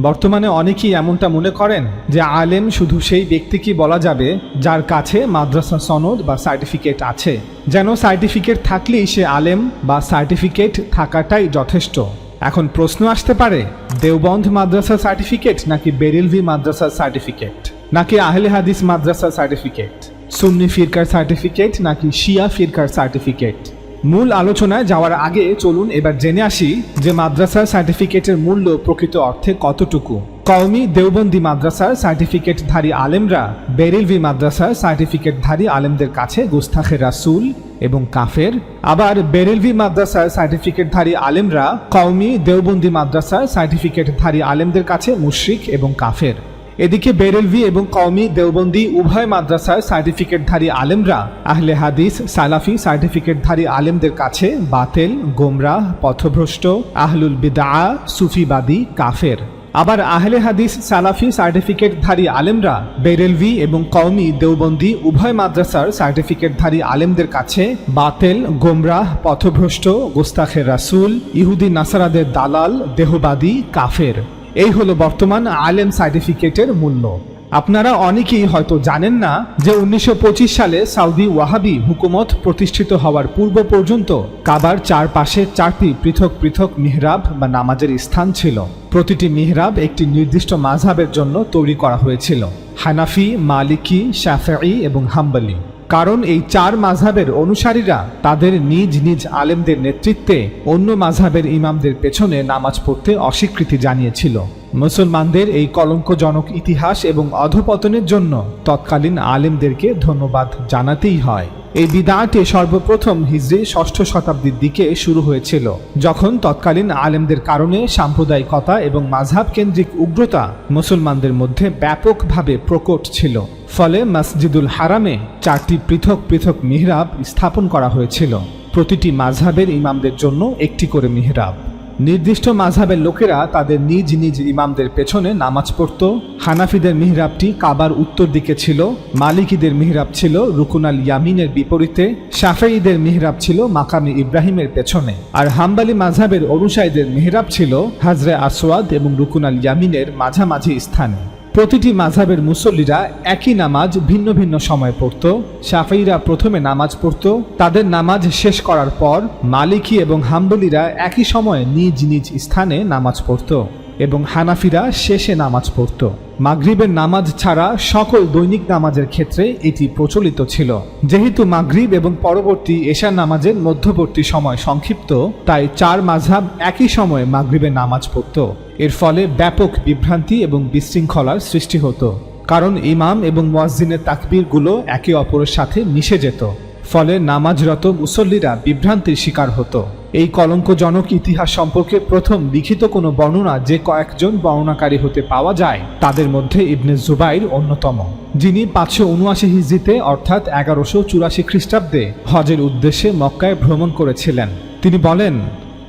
বর্তমানে অনেকেই এমনটা মনে করেন যে আলেম শুধু সেই ব্যক্তিকে বলা যাবে যার কাছে মাদ্রাসা সনদ বা সার্টিফিকেট আছে। যেন সার্টিফিকেট থাকলেই সে আলেম বা সার্টিফিকেট থাকাটাই যথেষ্ট। এখন প্রশ্ন আসতে পারে দেওবন্ধ মাদ্রাসা সার্টিফিকেট নাকি বেরিলভি মাদ্রাসা সার্টিফিকেট? নাকি আহলে হাদিস মাদ্রাসা সার্টিফিকেট? সুন্নি ফিরকার সার্টিফিকেট নাকি শিয়া ফিরকার সার্টিফিকেট? মূল আলোচনায় যাওয়ার আগে চলুন এবার জেনে আসি যে মাদ্রাসার সার্টিফিকেটের মূল্য প্রকৃত অর্থে কতটুকু। কওমি দেওবন্দি মাদ্রাসার সার্টিফিকেটধারী আলেমরা বেরিলভি মাদ্রাসার সার্টিফিকেটধারী আলেমদের কাছে গুস্তাখে রাসুল এবং কাফের। আবার বেরেলভি মাদ্রাসার সার্টিফিকেটধারী আলেমরা কওমি দেওবন্দি মাদ্রাসার সার্টিফিকেটধারী আলেমদের কাছে মুশরিক এবং কাফের। এদিকে বেরেলভি এবং কওমি দেওবন্দি উভয় মাদ্রাসার সার্টিফিকেটধারী আলেমরা আহলে হাদিস, সালাফি সার্টিফিকেটধারী আলেমদের কাছে বাতেল, গোমরাহ, পথভ্রষ্ট, আহলুল বিদা সুফিবাদী, কাফের। আবার আহলে হাদিস, সালাফি সার্টিফিকেটধারী আলেমরা বেরেলভি এবং কওমি দেওবন্দি উভয় মাদ্রাসার সার্টিফিকেটধারী আলেমদের কাছে বাতেল, গোমরাহ, পথভ্রষ্ট, গোস্তাখের রাসুল, ইহুদি, নাসারাদের দালাল, দেহবাদী, কাফের। এই হলো বর্তমান আলেম সার্টিফিকেটের মূল্য। আপনারা অনেকেই হয়তো জানেন না যে উনিশশো পঁচিশ সালে সাউদি ওয়াহাবি হুকুমত প্রতিষ্ঠিত হওয়ার পূর্ব পর্যন্ত কাবার চারপাশে চারটি পৃথক পৃথক মিহরাব বা নামাজের স্থান ছিল। প্রতিটি মিহরাব একটি নির্দিষ্ট মাঝহাবের জন্য তৈরি করা হয়েছিল। হানাফি, মালিকি, শাফেঈ এবং হাম্বলি। কারণ এই চার মাঝাবের অনুসারীরা তাদের নিজ নিজ আলেমদের নেতৃত্বে অন্য মাঝাবের ইমামদের পেছনে নামাজ পড়তে অস্বীকৃতি জানিয়েছিল। মুসলমানদের এই কলঙ্কজনক ইতিহাস এবং অধপতনের জন্য তৎকালীন আলেমদেরকে ধন্যবাদ জানাতেই হয়। এই বিদায়টি সর্বপ্রথম হিজরি ষষ্ঠ শতাব্দীর দিকে শুরু হয়েছিল, যখন তৎকালীন আলেমদের কারণে সাম্প্রদায়িকতা এবং মাঝহাব কেন্দ্রিক উগ্রতা মুসলমানদের মধ্যে ব্যাপকভাবে প্রকট ছিল। ফলে মসজিদুল হারামে চারটি পৃথক পৃথক মিহরাব স্থাপন করা হয়েছিল। প্রতিটি মাঝহাবের ইমামদের জন্য একটি করে মিহরাব। নির্দিষ্ট মাঝহাবের লোকেরা তাদের নিজ নিজ ইমামদের পেছনে নামাজ পড়ত। হানাফিদের মিহরাবটি কাবার উত্তর দিকে ছিল, মালিকিদের মিহরাব ছিল রুকুনাল ইয়ামিনের বিপরীতে, শাফেঈদের মিহরাব ছিল মাকামি ইব্রাহিমের পেছনে। আর হাম্বালি মাঝহাবের অনুসায়ীদের মিহরাব ছিল হাজরে আসওয়াদ এবং রুকুনাল ইয়ামিনের মাঝামাঝি স্থানে। প্রতিটি মাঝাবের মুসল্লিরা একই নামাজ ভিন্ন ভিন্ন সময়ে পড়ত। সাফাইরা প্রথমে নামাজ পড়ত, তাদের নামাজ শেষ করার পর মালিকি এবং হাম্বলিরা একই সময়ে নিজ নিজ স্থানে নামাজ পড়ত। এবং হানাফিরা শেষে নামাজ পড়ত। মাগরিবের নামাজ ছাড়া সকল দৈনিক নামাজের ক্ষেত্রে এটি প্রচলিত ছিল। যেহেতু মাগরিব এবং পরবর্তী এশার নামাজের মধ্যবর্তী সময় সংক্ষিপ্ত, তাই চার মাঝহাব একই সময়ে মাগরিবের নামাজ পড়ত। এর ফলে ব্যাপক বিভ্রান্তি এবং বিশৃঙ্খলার সৃষ্টি হতো। কারণ ইমাম এবং মোয়াজ্জিনের তাকবীরগুলো একে অপরের সাথে মিশে যেত। ফলে নামাজরত মুসল্লিরা বিভ্রান্তির শিকার হতো। এই কলঙ্কজনক ইতিহাস সম্পর্কে প্রথম লিখিত কোনো বর্ণনা যে কয়েকজন বর্ণনাকারী হতে পাওয়া যায়, তাদের মধ্যে ইবনে জুবাইর অন্যতম। যিনি পাঁচশো উনআশি হিজিতে অর্থাৎ এগারোশো চুরাশি খ্রিস্টাব্দে হজের উদ্দেশ্যে মক্কায় ভ্রমণ করেছিলেন। তিনি বলেন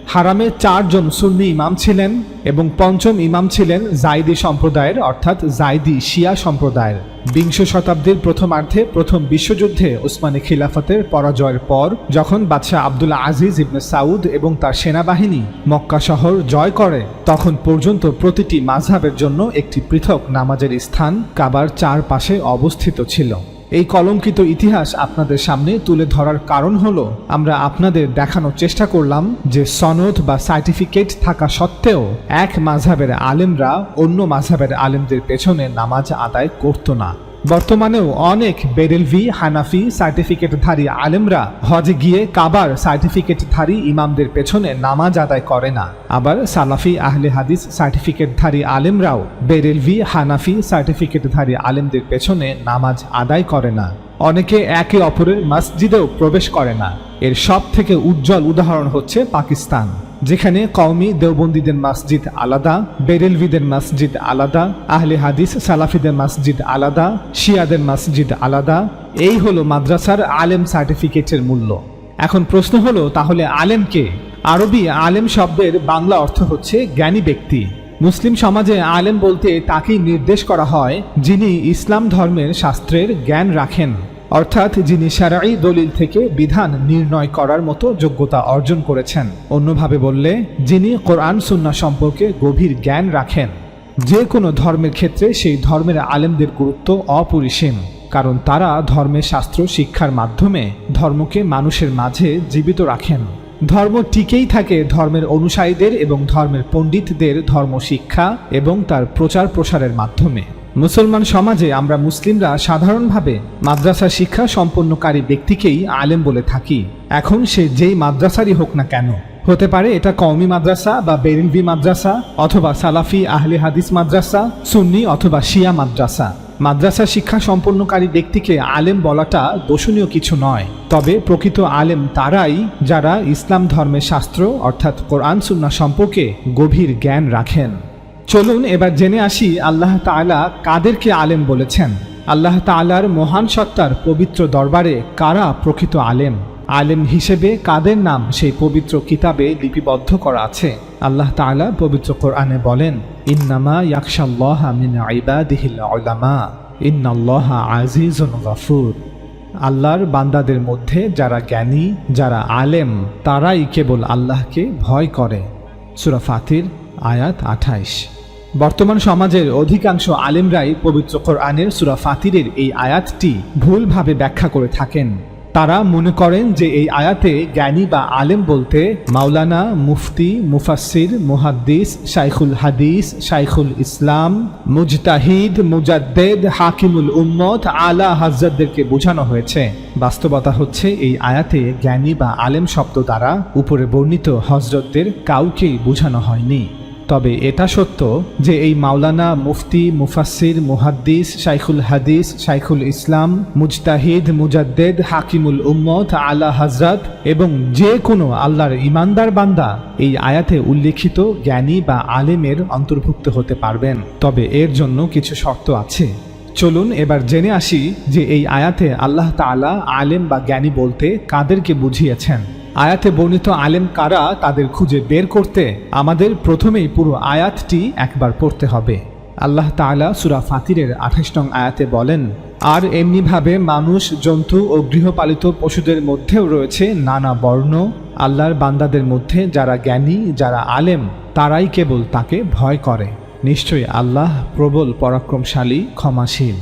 হারামে চারজন সুন্নি ইমাম ছিলেন এবং পঞ্চম ইমাম ছিলেন জাইদি সম্প্রদায়ের, অর্থাৎ জাইদি শিয়া সম্প্রদায়ের। বিংশ শতাব্দীর প্রথমার্ধে প্রথম বিশ্বযুদ্ধে ওসমানী খিলাফতের পরাজয়ের পর, যখন বাদশাহ আবদুল্লাহ আজিজ ইবনে সাউদ এবং তার সেনাবাহিনী মক্কা শহর জয় করে, তখন পর্যন্ত প্রতিটি মাঝহাবের জন্য একটি পৃথক নামাজের স্থান কাবার চারপাশে অবস্থিত ছিল। এই কলঙ্কিত ইতিহাস আপনাদের সামনে তুলে ধরার কারণ হলো, আমরা আপনাদের দেখানোর চেষ্টা করলাম যে সনদ বা সার্টিফিকেট থাকা সত্ত্বেও এক মাঝাবের আলেমরা অন্য মাঝাবের আলেমদের পেছনে নামাজ আদায় করতো না। বর্তমানেও অনেক বেরেলভি হানাফি সার্টিফিকেটধারী আলেমরা হজে গিয়ে কাবার সার্টিফিকেটধারী ইমামদের পেছনে নামাজ আদায় করে না। আবার সালাফি আহলে হাদিস সার্টিফিকেটধারী আলেমরাও বেরেলভি হানাফি সার্টিফিকেটধারী আলেমদের পেছনে নামাজ আদায় করে না। অনেকে একে অপরের মসজিদেও প্রবেশ করে না। এর সব থেকে উজ্জ্বল উদাহরণ হচ্ছে পাকিস্তান। যেখানে কওমি দেওবন্দীদের মসজিদ আলাদা, বেরেলভিদের মসজিদ আলাদা, আহলে হাদিস সালাফিদের মসজিদ আলাদা, শিয়াদের মসজিদ আলাদা। এই হলো মাদ্রাসার আলেম সার্টিফিকেটের মূল্য। এখন প্রশ্ন হলো, তাহলে আলেমকে আরবি আলেম শব্দের বাংলা অর্থ হচ্ছে জ্ঞানী ব্যক্তি। মুসলিম সমাজে আলেম বলতে তাকেই নির্দেশ করা হয় যিনি ইসলাম ধর্মের শাস্ত্রের জ্ঞান রাখেন। অর্থাৎ যিনি সারাই দলিল থেকে বিধান নির্ণয় করার মতো যোগ্যতা অর্জন করেছেন। অন্যভাবে বললে, যিনি কোরআন সুন্না সম্পর্কে গভীর জ্ঞান রাখেন, যে কোনো ধর্মের ক্ষেত্রে সেই ধর্মের আলেমদের গুরুত্ব অপরিসীম, কারণ তারা ধর্মের শাস্ত্র, শিক্ষার মাধ্যমে ধর্মকে মানুষের মাঝে জীবিত রাখেন। ধর্ম টিকেই থাকে ধর্মের অনুসারীদের এবং ধর্মের পণ্ডিতদের ধর্ম শিক্ষা এবং তার প্রচার প্রসারের মাধ্যমে। মুসলমান সমাজে আমরা মুসলিমরা সাধারণভাবে মাদ্রাসা শিক্ষা সম্পন্নকারী ব্যক্তিকেই আলেম বলে থাকি। এখন সে যেই মাদ্রাসারই হোক না কেন, হতে পারে এটা কওমি মাদ্রাসা বা বেরিলভি মাদ্রাসা অথবা সালাফি আহলে হাদিস মাদ্রাসা, সুন্নি অথবা শিয়া মাদ্রাসা। মাদ্রাসা শিক্ষা সম্পন্নকারী ব্যক্তিকে আলেম বলাটা দোষণীয় কিছু নয়। তবে প্রকৃত আলেম তারাই যারা ইসলাম ধর্মের শাস্ত্র অর্থাৎ কোরআন সুন্না সম্পর্কে গভীর জ্ঞান রাখেন। চলুন এবার জেনে আসি আল্লাহ তাআলা কাদেরকে আলেম বলেছেন। আল্লাহ তাআলার মহান সত্তার পবিত্র দরবারে কারা প্রকৃত আলেম? আলেম হিসেবে কাদের নাম সেই পবিত্র কিতাবে লিপিবদ্ধ করা আছে? আল্লাহ তালা পবিত্র কোরআনে বলেন, ইন্নামা ইয়াকশাল্লাহ মিন আজিজুন গফুর। আল্লাহর বান্দাদের মধ্যে যারা জ্ঞানী, যারা আলেম, তারাই কেবল আল্লাহকে ভয় করে। সুরা ফাতির, আয়াত আঠাইশ। বর্তমান সমাজের অধিকাংশ আলেমরাই পবিত্র কোরআনের সুরা ফাতিরের এই আয়াতটি ভুলভাবে ব্যাখ্যা করে থাকেন। তারা মনে করেন যে এই আয়াতে জ্ঞানী বা আলেম বলতে মাওলানা, মুফতি মুফাসির মুহাদ্দিস, শাইখুল হাদিস, শাইখুল ইসলাম, মুজতাহিদ, মুজাদ্দেদ, হাকিমুল উম্মত, আলা হাজরতদেরকে বোঝানো হয়েছে। বাস্তবতা হচ্ছে এই আয়াতে জ্ঞানী বা আলেম শব্দ দ্বারা উপরে বর্ণিত হজরতদের কাউকেই বোঝানো হয়নি। তবে এটা সত্য যে এই মাওলানা মুফতি মুফাসির মুহাদ্দিস, শাইখুল হাদিস, শাইখুল ইসলাম, মুজতাহিদ, মুজাদ্দেদ, হাকিমুল উম্মত, আলা হজরত এবং যে কোনো আল্লাহর ইমানদার বান্দা এই আয়াতে উল্লেখিত জ্ঞানী বা আলেমের অন্তর্ভুক্ত হতে পারবেন। তবে এর জন্য কিছু শর্ত আছে। চলুন এবার জেনে আসি যে এই আয়াতে আল্লাহ তাআলা আলেম বা জ্ঞানী বলতে কাদেরকে বুঝিয়েছেন। আয়াতে বর্ণিত আলেম কারা তাদের খুঁজে বের করতে? আমাদের প্রথমেই পুরো আয়াতটি একবার পড়তে হবে। আল্লাহ তাআলা সুরা ফাতিরের আঠাশ নং আয়াতে বলেন, আর এমনিভাবে মানুষ, জন্তু ও গৃহপালিত পশুদের মধ্যেও রয়েছে নানা বর্ণ। আল্লাহর বান্দাদের মধ্যে যারা জ্ঞানী, যারা আলেম, তারাই কেবল তাকে ভয় করে। নিশ্চয়ই আল্লাহ প্রবল, পরাক্রমশালী, ক্ষমাশীল।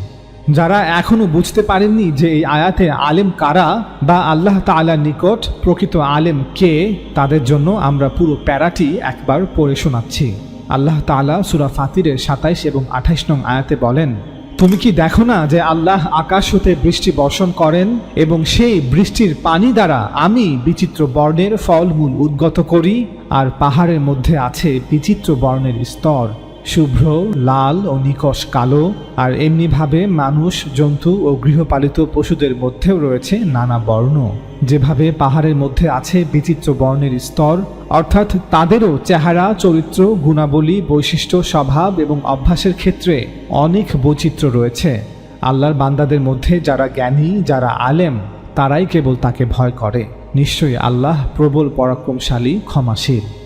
যারা এখনও বুঝতে পারেননি যে এই আয়াতে আলেম কারা বা আল্লাহ তাআলার নিকট প্রকৃত আলেম কে, তাদের জন্য আমরা পুরো প্যারাটি একবার পড়ে শোনাচ্ছি। আল্লাহ তাআলা সুরা ফাতিরের সাতাইশ এবং আঠাইশ নং আয়াতে বলেন, তুমি কি দেখো না যে আল্লাহ আকাশ হতে বৃষ্টি বর্ষণ করেন এবং সেই বৃষ্টির পানি দ্বারা আমি বিচিত্র বর্ণের ফলমূল উদ্গত করি, আর পাহাড়ের মধ্যে আছে বিচিত্র বর্ণের স্তর? শুভ্র, লাল ও নিকশ কালো, আর এমনিভাবে মানুষ, জন্তু ও গৃহপালিত পশুদের মধ্যেও রয়েছে নানা বর্ণ। যেভাবে পাহাড়ের মধ্যে আছে বিচিত্র বর্ণের স্তর, অর্থাৎ তাদেরও চেহারা, চরিত্র, গুণাবলী, বৈশিষ্ট্য, স্বভাব এবং অভ্যাসের ক্ষেত্রে অনেক বৈচিত্র্য রয়েছে। আল্লাহর বান্দাদের মধ্যে যারা জ্ঞানী, যারা আলেম, তারাই কেবল তাকে ভয় করে। নিশ্চয়ই আল্লাহ প্রবল পরাক্রমশালী, ক্ষমাশীল।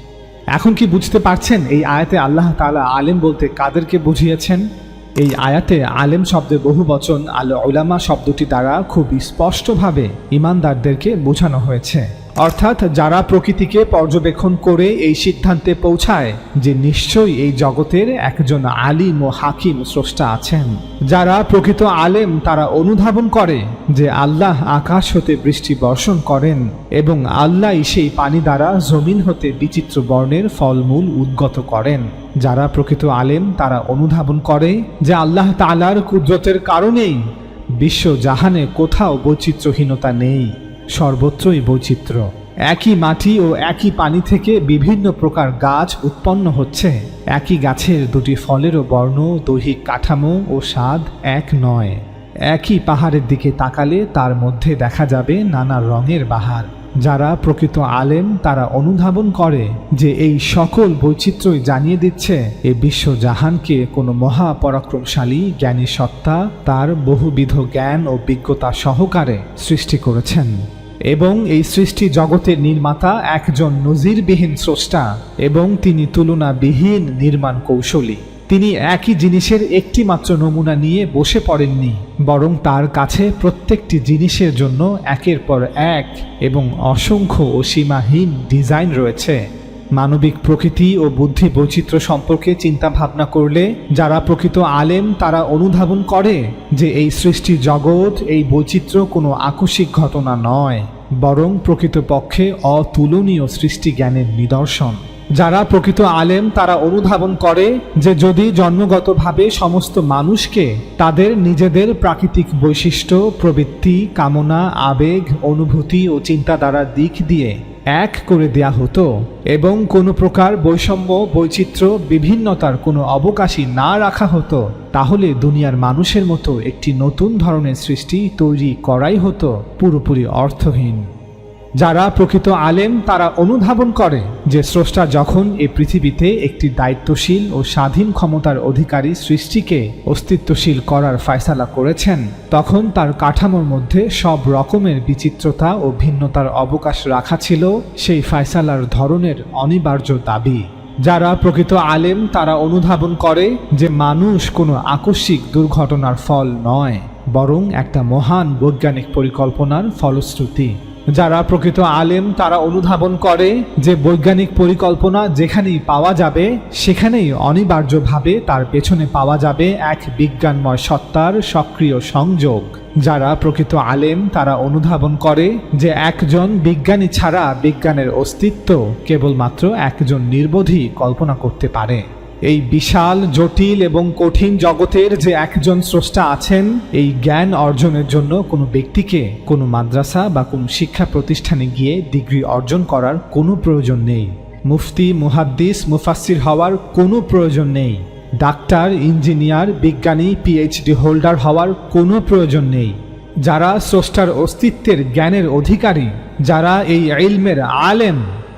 এখন কি বুঝতে পারছেন? এই আয়াতে আল্লাহ তালা আলেম বলতে কাদেরকে বুঝিয়েছেন? এই আয়াতে আলেম শব্দের বহু বচন আল ওলামা শব্দটি দ্বারা খুব স্পষ্টভাবে ইমানদারদেরকে বোঝানো হয়েছে। অর্থাৎ যারা প্রকৃতিকে পর্যবেক্ষণ করে এই সিদ্ধান্তে পৌঁছায় যে নিশ্চয়ই এই জগতের একজন আলিম ও হাকিম স্রষ্টা আছেন। যারা প্রকৃত আলেম, তারা অনুধাবন করে যে আল্লাহ আকাশ হতে বৃষ্টি বর্ষণ করেন এবং আল্লাহই সেই পানি দ্বারা জমিন হতে বিচিত্র বর্ণের ফলমূল উদ্গত করেন। যারা প্রকৃত আলেম, তারা অনুধাবন করে যে আল্লাহ তালার কুদরতের কারণেই বিশ্ব জাহানে কোথাও বৈচিত্র্যহীনতা নেই। সর্বত্রই বৈচিত্র্য। একই মাটি ও একই পানি থেকে বিভিন্ন প্রকার গাছ উৎপন্ন হচ্ছে। একই গাছের দুটি ফলেরও বর্ণ, দৈহিক কাঠামো ও স্বাদ এক নয়। একই পাহাড়ের দিকে তাকালে তার মধ্যে দেখা যাবে নানা রঙের বাহার। যারা প্রকৃত আলেম, তারা অনুধাবন করে যে এই সকল বৈচিত্র্যই জানিয়ে দিচ্ছে, এ বিশ্ব জাহানকে কোনো মহাপরাক্রমশালী জ্ঞানী সত্তা তার বহুবিধ জ্ঞান ও বিজ্ঞতা সহকারে সৃষ্টি করেছেন। এবং এই সৃষ্টি জগতের নির্মাতা একজন নজিরবিহীন স্রষ্টা এবং তিনি তুলনাবিহীন নির্মাণ কৌশলী। তিনি একই জিনিসের একটি মাত্র নমুনা নিয়ে বসে পড়েননি, বরং তার কাছে প্রত্যেকটি জিনিসের জন্য একের পর এক এবং অসংখ্য ও সীমাহীন ডিজাইন রয়েছে। মানবিক প্রকৃতি ও বুদ্ধি বৈচিত্র্য সম্পর্কে চিন্তা ভাবনা করলে, যারা প্রকৃত আলেম, তারা অনুধাবন করে যে এই সৃষ্টি জগৎ, এই বৈচিত্র্য কোনো আকস্মিক ঘটনা নয়, বরং প্রকৃতপক্ষে অতুলনীয় সৃষ্টি জ্ঞানের নিদর্শন। যারা প্রকৃত আলেম, তারা অনুধাবন করে যে যদি জন্মগতভাবে সমস্ত মানুষকে তাদের নিজেদের প্রাকৃতিক বৈশিষ্ট্য, প্রবৃত্তি, কামনা, আবেগ, অনুভূতি ও চিন্তাধারার দিক দিয়ে এক করে দেয়া হতো এবং কোনো প্রকার বৈষম্য, বৈচিত্র্য, বিভিন্নতার কোনো অবকাশই না রাখা হতো, তাহলে দুনিয়ার মানুষের মতো একটি নতুন ধরনের সৃষ্টি তৈরি করাই হতো পুরোপুরি অর্থহীন। যারা প্রকৃত আলেম, তারা অনুধাবন করে যে স্রষ্টা যখন এই পৃথিবীতে একটি দায়িত্বশীল ও স্বাধীন ক্ষমতার অধিকারী সৃষ্টিকে অস্তিত্বশীল করার ফয়সালা করেছেন, তখন তার কাঠামোর মধ্যে সব রকমের বিচিত্রতা ও ভিন্নতার অবকাশ রাখা ছিল সেই ফয়সালার ধরনের অনিবার্য দাবি। যারা প্রকৃত আলেম, তারা অনুধাবন করে যে মানুষ কোনো আকস্মিক দুর্ঘটনার ফল নয়, বরং একটা মহান বৈজ্ঞানিক পরিকল্পনার ফলশ্রুতি। যারা প্রকৃত আলেম, তারা অনুধাবন করে যে বৈজ্ঞানিক পরিকল্পনা যেখানেই পাওয়া যাবে, সেখানেই অনিবার্যভাবে তার পেছনে পাওয়া যাবে এক বিজ্ঞানময় সত্তার সক্রিয় সংযোগ। যারা প্রকৃত আলেম, তারা অনুধাবন করে যে একজন বিজ্ঞানী ছাড়া বিজ্ঞানের অস্তিত্ব কেবলমাত্র একজন নির্বোধী কল্পনা করতে পারে। এই বিশাল, জটিল এবং কঠিন জগতের যে একজন স্রষ্টা আছেন, এই জ্ঞান অর্জনের জন্য কোনো ব্যক্তিকে, কোনো মাদ্রাসা বা কোনো শিক্ষা প্রতিষ্ঠানে গিয়ে ডিগ্রি অর্জন করার কোনো প্রয়োজন নেই। মুফতি, মুহাদ্দিস মুফাসির হওয়ার কোনো প্রয়োজন নেই। ডাক্তার, ইঞ্জিনিয়ার, বিজ্ঞানী, পিএইচডি হোল্ডার হওয়ার কোনো প্রয়োজন নেই। যারা স্রষ্টার অস্তিত্বের জ্ঞানের অধিকারী, যারা এই ইলমের আলেম,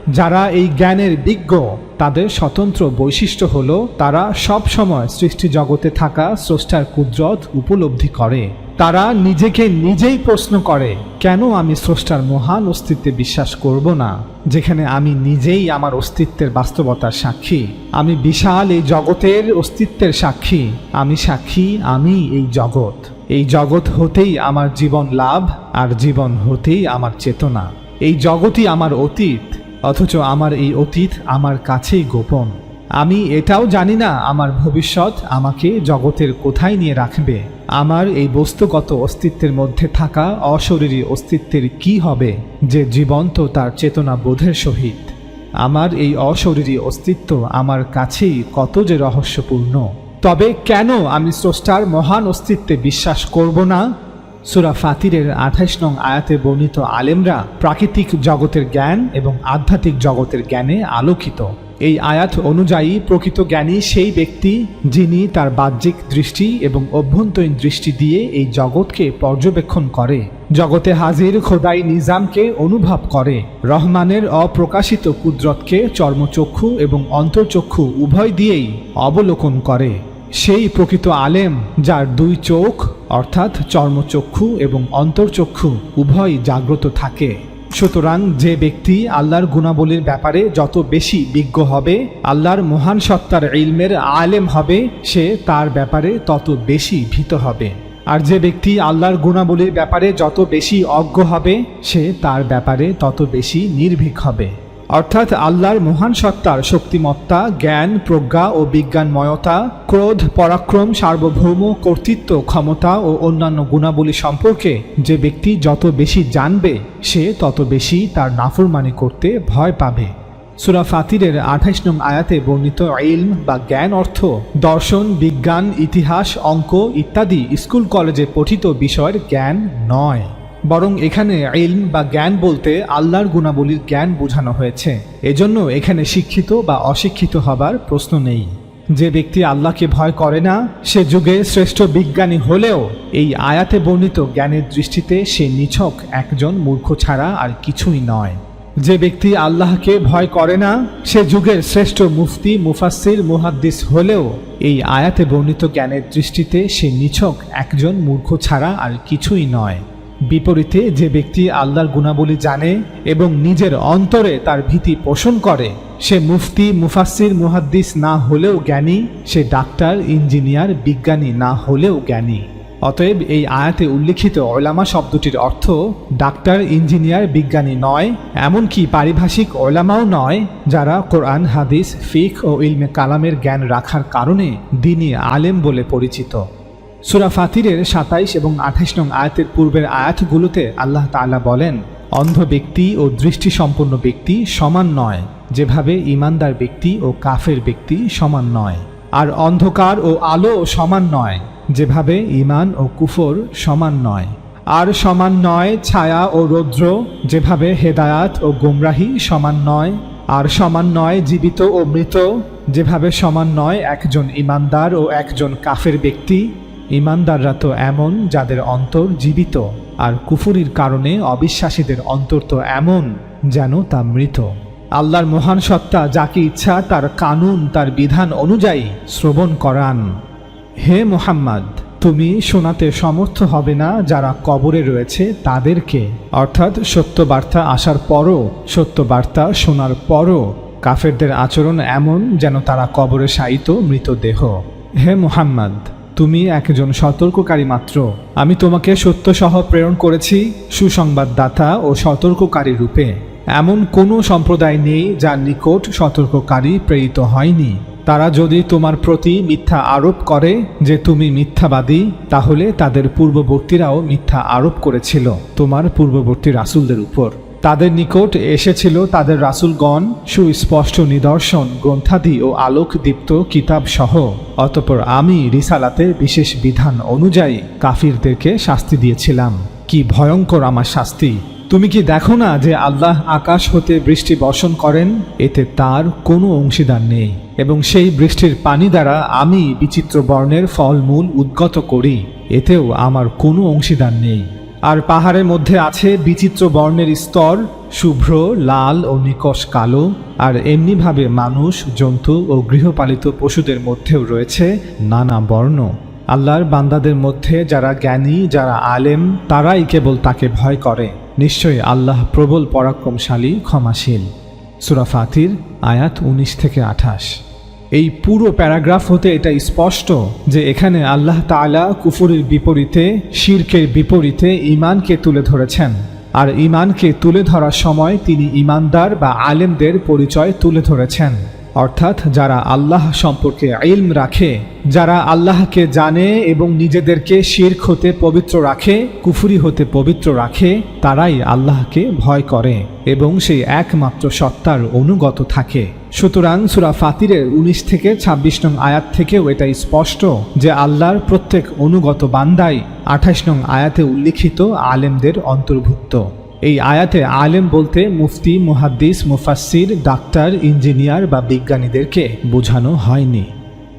যারা এই জ্ঞানের বিজ্ঞ তাদের স্বতন্ত্র বৈশিষ্ট্য হল তারা সব সময় সৃষ্টি জগতে থাকা স্রষ্টার কুদরত উপলব্ধি করে। তারা নিজেকে নিজেই প্রশ্ন করে, কেন আমি স্রষ্টার মহান অস্তিত্বে বিশ্বাস করব না? যেখানে আমি নিজেই আমার অস্তিত্বের বাস্তবতার সাক্ষী। আমি বিশাল এই জগতের অস্তিত্বের সাক্ষী। আমি সাক্ষী, আমি এই জগৎ। এই জগৎ হতেই আমার জীবন লাভ আর জীবন হতেই আমার চেতনা। এই জগতই আমার অতীত। অথচ আমার এই অতীত আমার কাছেই গোপন। আমি এটাও জানি না আমার ভবিষ্যৎ আমাকে জগতের কোথায় নিয়ে রাখবে। আমার এই বস্তুগত অস্তিত্বের মধ্যে থাকা অশরীরী অস্তিত্বের কি হবে যে জীবন্ত তার চেতনা বোধের সহিত? আমার এই অশরীরী অস্তিত্ব আমার কাছেই কত যে রহস্যপূর্ণ। তবে কেন আমি স্রষ্টার মহান অস্তিত্বে বিশ্বাস করব না? সুরা ফাতিরের আঠাশ নং আয়াতে বর্ণিত আলেমরা প্রাকৃতিক জগতের জ্ঞান এবং আধ্যাত্মিক জগতের জ্ঞানে আলোকিত। এই আয়াত অনুযায়ী প্রকৃত জ্ঞানী সেই ব্যক্তি যিনি তার বাহ্যিক দৃষ্টি এবং অভ্যন্তরীণ দৃষ্টি দিয়ে এই জগৎকে পর্যবেক্ষণ করে। জগতে হাজির খোদাই নিজামকে অনুভব করে। রহমানের অপ্রকাশিত কুদরতকে চর্মচক্ষু এবং অন্তর্চক্ষু উভয় দিয়েই অবলোকন করে। সেই প্রকৃত আলেম যার দুই চোখ, অর্থাৎ চর্মচক্ষু এবং অন্তর্চক্ষু, উভয় জাগ্রত থাকে। সুতরাং যে ব্যক্তি আল্লাহর গুণাবলীর ব্যাপারে যত বেশি বিজ্ঞ হবে, আল্লাহর মহান সত্তার ইলমের আলেম হবে, সে তার ব্যাপারে তত বেশি ভীত হবে। আর যে ব্যক্তি আল্লাহর গুণাবলীর ব্যাপারে যত বেশি অজ্ঞ হবে, সে তার ব্যাপারে তত বেশি নির্ভীক হবে। অর্থাৎ আল্লাহর মহান সত্তার শক্তিমত্তা, জ্ঞান, প্রজ্ঞা ও বিজ্ঞানময়তা, ক্রোধ, পরাক্রম, সার্বভৌম কর্তৃত্ব, ক্ষমতা ও অন্যান্য গুণাবলী সম্পর্কে যে ব্যক্তি যত বেশি জানবে, সে তত বেশি তার নাফরমানি করতে ভয় পাবে। সুরা ফাতিরের আঠাইশ নং আয়াতে বর্ণিত ইলম বা জ্ঞান অর্থ দর্শন, বিজ্ঞান, ইতিহাস, অঙ্ক ইত্যাদি স্কুল কলেজে পঠিত বিষয়ের জ্ঞান নয়। বরং এখানে ইলম বা জ্ঞান বলতে আল্লাহর গুণাবলীর জ্ঞান বোঝানো হয়েছে। এজন্য এখানে শিক্ষিত বা অশিক্ষিত হবার প্রশ্ন নেই। যে ব্যক্তি আল্লাহকে ভয় করে না, সে যুগে শ্রেষ্ঠ বিজ্ঞানী হলেও এই আয়াতে বর্ণিত জ্ঞানের দৃষ্টিতে সে নিছক একজন মূর্খ ছাড়া আর কিছুই নয়। যে ব্যক্তি আল্লাহকে ভয় করে না, সে যুগের শ্রেষ্ঠ মুফতি মুফাসির মুহাদ্দিস হলেও এই আয়াতে বর্ণিত জ্ঞানের দৃষ্টিতে সে নিছক একজন মূর্খ ছাড়া আর কিছুই নয়। বিপরীতে যে ব্যক্তি আল্লাহর গুণাবলী জানে এবং নিজের অন্তরে তার ভীতি পোষণ করে, সে মুফতি মুফাসির মুহাদ্দিস না হলেও জ্ঞানী, সে ডাক্তার, ইঞ্জিনিয়ার, বিজ্ঞানী না হলেও জ্ঞানী। অতএব এই আয়াতে উল্লিখিত ওলামা শব্দটির অর্থ ডাক্তার, ইঞ্জিনিয়ার, বিজ্ঞানী নয়, এমনকি পারিভাষিক ওলামাও নয়, যারা কোরআন, হাদিস, ফিক ও ইলমে কালামের জ্ঞান রাখার কারণে দিনী আলেম বলে পরিচিত। সুরা ফাতিরের সাতাইশ এবং আঠাইশ নং আয়াতের পূর্বের আয়াতগুলোতে আল্লাহ তাআলা বলেন, অন্ধ ব্যক্তি ও দৃষ্টিসম্পন্ন ব্যক্তি সমান নয়, যেভাবে ইমানদার ব্যক্তি ও কাফের ব্যক্তি সমান নয়। আর অন্ধকার ও আলো সমান নয়, যেভাবে ইমান ও কুফর সমান নয়। আর সমান নয় ছায়া ও রৌদ্র, যেভাবে হেদায়াত ও গোমরাহি সমান নয়। আর সমান নয় জীবিত ও মৃত, যেভাবে সমান নয় একজন ইমানদার ও একজন কাফের ব্যক্তি। ইমানদাররা তো এমন যাদের অন্তর জীবিত, আর কুফুরির কারণে অবিশ্বাসীদের অন্তর তো এমন যেন তা মৃত। আল্লাহর মহান সত্তা যাকে ইচ্ছা, তার কানুন, তার বিধান অনুযায়ী শ্রবণ করান। হে মোহাম্মদ, তুমি শোনাতে সমর্থ হবে না যারা কবরে রয়েছে তাদেরকে। অর্থাৎ সত্য বার্তা আসার পরও সত্য বার্তা শোনার পরও কাফেরদের আচরণ এমন যেন তারা কবরে শায়িত মৃতদেহ। হে মোহাম্মদ তুমি একজন সতর্ককারী মাত্র। আমি তোমাকে সত্য সত্যসহ প্রেরণ করেছি সুসংবাদদাতা ও সতর্ককারী রূপে। এমন কোনো সম্প্রদায় নেই যার নিকট সতর্ককারী প্রেরিত হয়নি। তারা যদি তোমার প্রতি মিথ্যা আরোপ করে যে তুমি মিথ্যাবাদী, তাহলে তাদের পূর্ববর্তীরাও মিথ্যা আরোপ করেছিল তোমার পূর্ববর্তী রাসুলদের উপর। তাদের নিকট এসেছিল তাদের রাসূলগণ, সুস্পষ্ট নিদর্শন, গ্রন্থাদি ও আলোকদীপ্ত কিতাব সহ অতপর আমি রিসালাতের বিশেষ বিধান অনুযায়ী কাফিরদেরকে শাস্তি দিয়েছিলাম। কি ভয়ঙ্কর আমার শাস্তি। তুমি কি দেখো না যে আল্লাহ আকাশ হতে বৃষ্টি বর্ষণ করেন? এতে তার কোনো অংশীদার নেই। এবং সেই বৃষ্টির পানি দ্বারা আমি বিচিত্র বর্ণের ফলমূল উদ্গত করি। এতেও আমার কোনো অংশীদার নেই। আর পাহাড়ের মধ্যে আছে বিচিত্র বর্ণের স্তর, শুভ্র, লাল ও নিকশ কালো, আর এমনিভাবে মানুষ, জন্তু ও গৃহপালিত পশুদের মধ্যেও রয়েছে নানা বর্ণ। আল্লাহর বান্দাদের মধ্যে যারা জ্ঞানী, যারা আলেম, তারাই কেবল তাকে ভয় করে। নিশ্চয়ই আল্লাহ প্রবল পরাক্রমশালী, ক্ষমাশীল। সুরাফাতির আয়াত উনিশ থেকে আঠাশ। এই পুরো প্যারাগ্রাফ হতে এটা স্পষ্ট যে এখানে আল্লাহ তাআলা কুফুরের বিপরীতে, শিরকের বিপরীতে ইমানকে তুলে ধরেছেন। আর ইমানকে তুলে ধরার সময় তিনি ইমানদার বা আলেমদের পরিচয় তুলে ধরেছেন। অর্থাৎ যারা আল্লাহ সম্পর্কে ইলম রাখে, যারা আল্লাহকে জানে এবং নিজেদেরকে শির্ক হতে পবিত্র রাখে, কুফুরি হতে পবিত্র রাখে, তারাই আল্লাহকে ভয় করে এবং সেই একমাত্র সত্তার অনুগত থাকে। সুতরাং সুরা ফাতিরের উনিশ থেকে ২৬ নং আয়াত থেকেও এটা স্পষ্ট যে আল্লাহর প্রত্যেক অনুগত বান্দাই আঠাশ নং আয়াতে উল্লিখিত আলেমদের অন্তর্ভুক্ত। এই আয়াতে আলেম বলতে মুফতি, মুহাদ্দিস মুফাসির ডাক্তার, ইঞ্জিনিয়ার বা বিজ্ঞানীদেরকে বোঝানো হয়নি।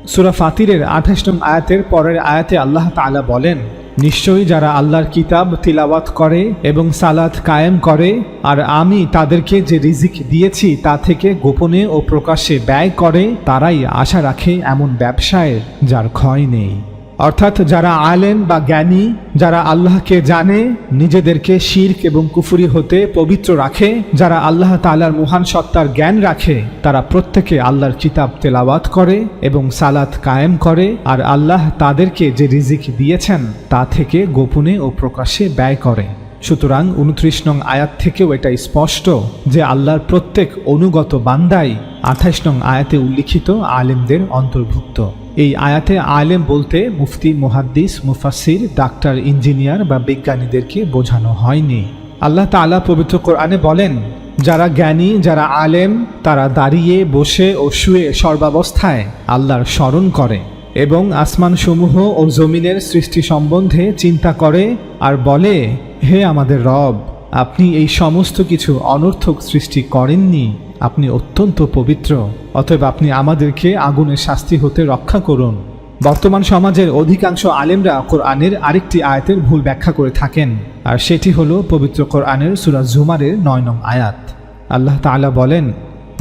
সুরা ফাতিরের আঠাশ নং আয়াতের পরের আয়াতে আল্লাহ তাআলা বলেন নিশ্চয়ই যারা আল্লাহর কিতাব তিলাওয়াত করে এবং সালাত কায়েম করে, আর আমি তাদেরকে যে রিজিক দিয়েছি তা থেকে গোপনে ও প্রকাশ্যে ব্যয় করে, তারাই আশা রাখে এমন ব্যবসায়ের, যার ক্ষয় নেই। অর্থাৎ যারা আলেম বা জ্ঞানী, যারা আল্লাহকে জানে, নিজেদেরকে শির্ক এবং কুফুরি হতে পবিত্র রাখে, যারা আল্লাহ তাআলার মহান সত্তার জ্ঞান রাখে, তারা প্রত্যেকে আল্লাহর কিতাব তেলাওয়াত করে এবং সালাত কায়েম করে, আর আল্লাহ তাদেরকে যে রিজিক দিয়েছেন, তা থেকে গোপনে ও প্রকাশ্যে ব্যয় করে। সুতরাং উনত্রিশ নং আয়াত থেকেও এটা স্পষ্ট যে আল্লাহর প্রত্যেক অনুগত বান্দাই আঠাইশ নং আয়াতে উল্লিখিত আলেমদের অন্তর্ভুক্ত। এই আয়াতে আলেম বলতে মুফতি, মুহাদ্দিস মুফাসির ডাক্তার, ইঞ্জিনিয়ার বা বিজ্ঞানীদেরকে বোঝানো হয়নি। আল্লাহ তাআলা পবিত্র কোরআনে বলেন, যারা জ্ঞানী, যারা আলেম, তারা দাঁড়িয়ে, বসে ও শুয়ে সর্বাবস্থায় আল্লাহর স্মরণ করে এবং আসমানসমূহ ও জমিনের সৃষ্টি সম্বন্ধে চিন্তা করে আর বলে, হে আমাদের রব, আপনি এই সমস্ত কিছু অনর্থক সৃষ্টি করেননি। আপনি অত্যন্ত পবিত্র, অতএব আপনি আমাদেরকে আগুনের শাস্তি হতে রক্ষা করুন। বর্তমান সমাজের অধিকাংশ আলেমরা কোরআনের আরেকটি আয়াতের ভুল ব্যাখ্যা করে থাকেন, আর সেটি হল পবিত্র কোরআনের সুরাজ জুমারের নয় নং আয়াত। আল্লাহ তাআলা বলেন,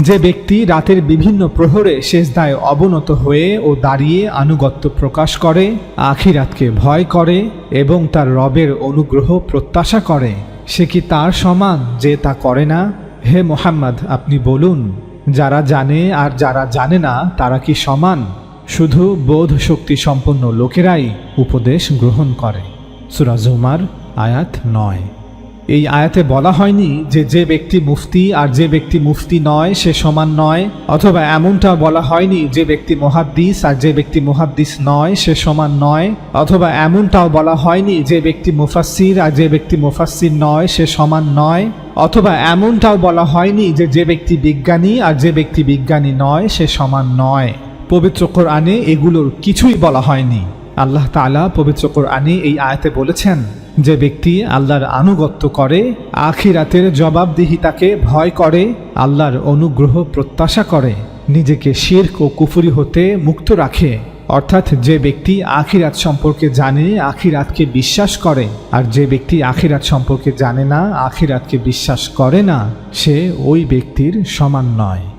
যে ব্যক্তি রাতের বিভিন্ন প্রহরে শেষ শেষদায় অবনত হয়ে ও দাঁড়িয়ে আনুগত্য প্রকাশ করে, আখিরাতকে ভয় করে এবং তার রবের অনুগ্রহ প্রত্যাশা করে, সে কি তার সমান যে তা করে না? হে মোহাম্মদ, আপনি বলুন, যারা জানে আর যারা জানে না, তারা কি সমান? শুধু বোধ শক্তি সম্পন্ন লোকেরাই উপদেশ গ্রহণ করে। সুরাজুমার আয়াত নয়। এই আয়াতে বলা হয়নি যে যে ব্যক্তি মুফতি আর যে ব্যক্তি মুফতি নয়, সে সমান নয়, অথবা এমনটা বলা হয়নি যে ব্যক্তি মুহাদ্দিস আর যে ব্যক্তি মুহাদ্দিস নয়, সে সমান নয়, অথবা এমনটাও বলা হয়নি যে ব্যক্তি মুফাসির আর যে ব্যক্তি মুফাসির নয়, সে সমান নয়, অথবা এমনটাও বলা হয়নি যে যে ব্যক্তি বিজ্ঞানী আর যে ব্যক্তি বিজ্ঞানী নয়, সে সমান নয়। পবিত্র কোরআনে এগুলোর কিছুই বলা হয়নি। আল্লাহ তাআলা পবিত্র কোরআনে এই আয়াতে বলেছেন যে ব্যক্তি আল্লাহর আনুগত্য করে, আখিরাতের জবাবদিহিতাকে ভয় করে, আল্লাহর অনুগ্রহ প্রত্যাশা করে, নিজেকে শির্ক ও কুফুরি হতে মুক্ত রাখে। অর্থাৎ যে ব্যক্তি আখিরাত সম্পর্কে জানে, আখিরাতকে বিশ্বাস করে, আর যে ব্যক্তি আখিরাত সম্পর্কে জানে না, আখিরাতকে বিশ্বাস করে না, সে ওই ব্যক্তির সমান নয়।